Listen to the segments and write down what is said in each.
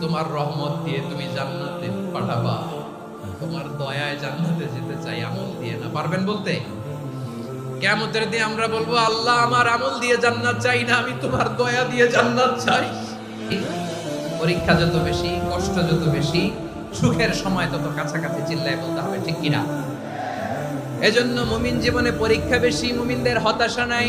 তোমার রহমত দিয়ে তুমি জান্নাতে পাঠাবা। তোমার দয়ায় জান্নাতে যেতে চাই, আমল দিয়ে না। পারবেন বলতে? কেমতের দিয়ে আমরা বলব, আল্লাহ আমার আমল দিয়ে জান্নাত চাই না, আমি তোমার দয়া দিয়ে জান্নাত চাই। পরীক্ষা যত বেশি, কষ্ট যত বেশি, সুখের সময় তত কাছাকাছি চিল্লায় বলতে হবে, ঠিক কিনা? এজন্য মুমিন জীবনে পরীক্ষা বেশি, মুমিনদের হতাশা নাই।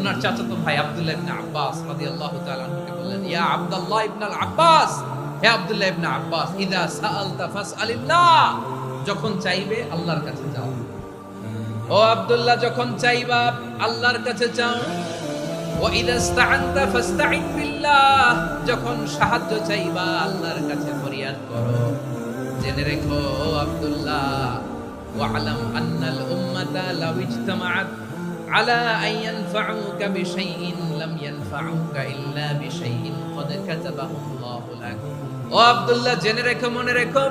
ওনার চাচাতো ভাই আব্দুল্লাহ ইবনে আব্বাস রাদিয়াল্লাহু তাআলা আনহুকে বললেন, ইয়া আব্দুল্লাহ ইবনে আল আব্বাস, হে আব্দুল্লাহ ইবনে আব্বাস, ইদা সাআলতা ফাসআলিল্লাহ। যখন চাইবে আল্লাহর কাছে যাও। ও আব্দুল্লাহ, যখন চাইবা আল্লাহর কাছে যাও। ও ইদা ইস্তাআনতা ফাস্তাঈন বিল্লাহ, যখন সাহায্য চাইবা আল্লাহর কাছে ফরিয়াদ করো। জেনে রেখো, ও আব্দুল্লাহ, ওয়ালাম আন্নাল উম্মাতা লাউ ইজতামাআত। আলা আইয়ান ফাউকা বিশাইইন লাম ইয়ানফাউকা ইল্লা বিশাইইন কদ কাতাবাহুল্লাহু লাক ও আব্দুল্লাহ, জেনে রেখো, মনে রেখো,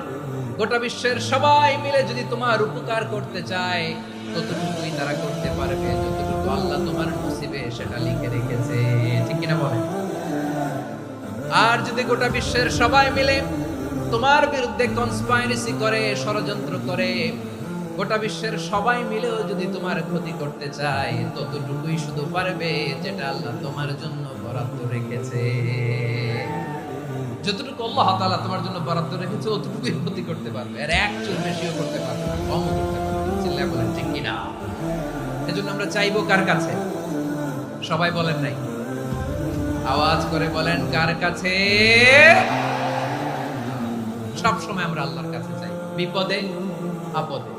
গোটা বিশ্বের সবাই মিলে যদি তোমার উপকার করতে চায়, ততটুকুই তারা করতে পারবে, যতটুকু আল্লাহ তোমার নসিবে সেটা লিখে রেখেছে। ঠিক কিনা বলেন? আর যদি গোটা বিশ্বের সবাই মিলে তোমার বিরুদ্ধে কনস্পাইরেসি করে, ষড়যন্ত্র করে গোটা বিশ্বের সবাই মিলেও যদি তোমার ক্ষতি করতে চায়, ততটুকুই শুধু পারবে যেটা আল্লাহ তোমার জন্য বরাদ্দ রেখেছে। যতটুকু আল্লাহ তাআলা তোমার জন্য বরাদ্দ রেখেছে, অতটুকুই ক্ষতি করতে পারবে। আর এক চুল বেশিও করতে পারবে না, কমও করতে পারবে না। চিল্লায় বলেন, ঠিক কিনা এজন্য আমরা চাইব কার কাছে? সবাই বলেন নাই। আওয়াজ করে বলেন, কার কাছে? সব সময় আমরা আল্লাহর কাছে চাই। বিপদে, আপদে।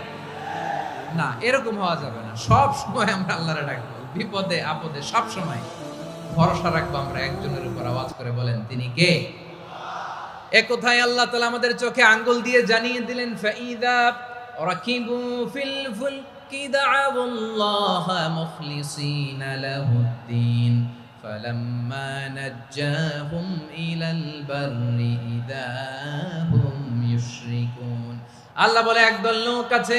না এরকম হওয়া যাবে না সব সময় আমরা আল্লাহরে ডাকবো বিপদে আপদে সব সময় ভরসা রাখবো আমরা একজনের উপর আওয়াজ করে বলেন তিনি কে এ কোথায় আল্লাহ তাআলা আমাদের চোখে আঙ্গুল দিয়ে জানিয়ে দিলেন ফাইদা রাকিবু ফিল ফুলকি দাআউল্লাহ মুখলিসিনা লাহুদ্দিন فلما نجاهم إلى البر إذا هم يشركون আল্লাহ বলে একদল লোক আছে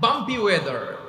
বাম্পি ওয়েদার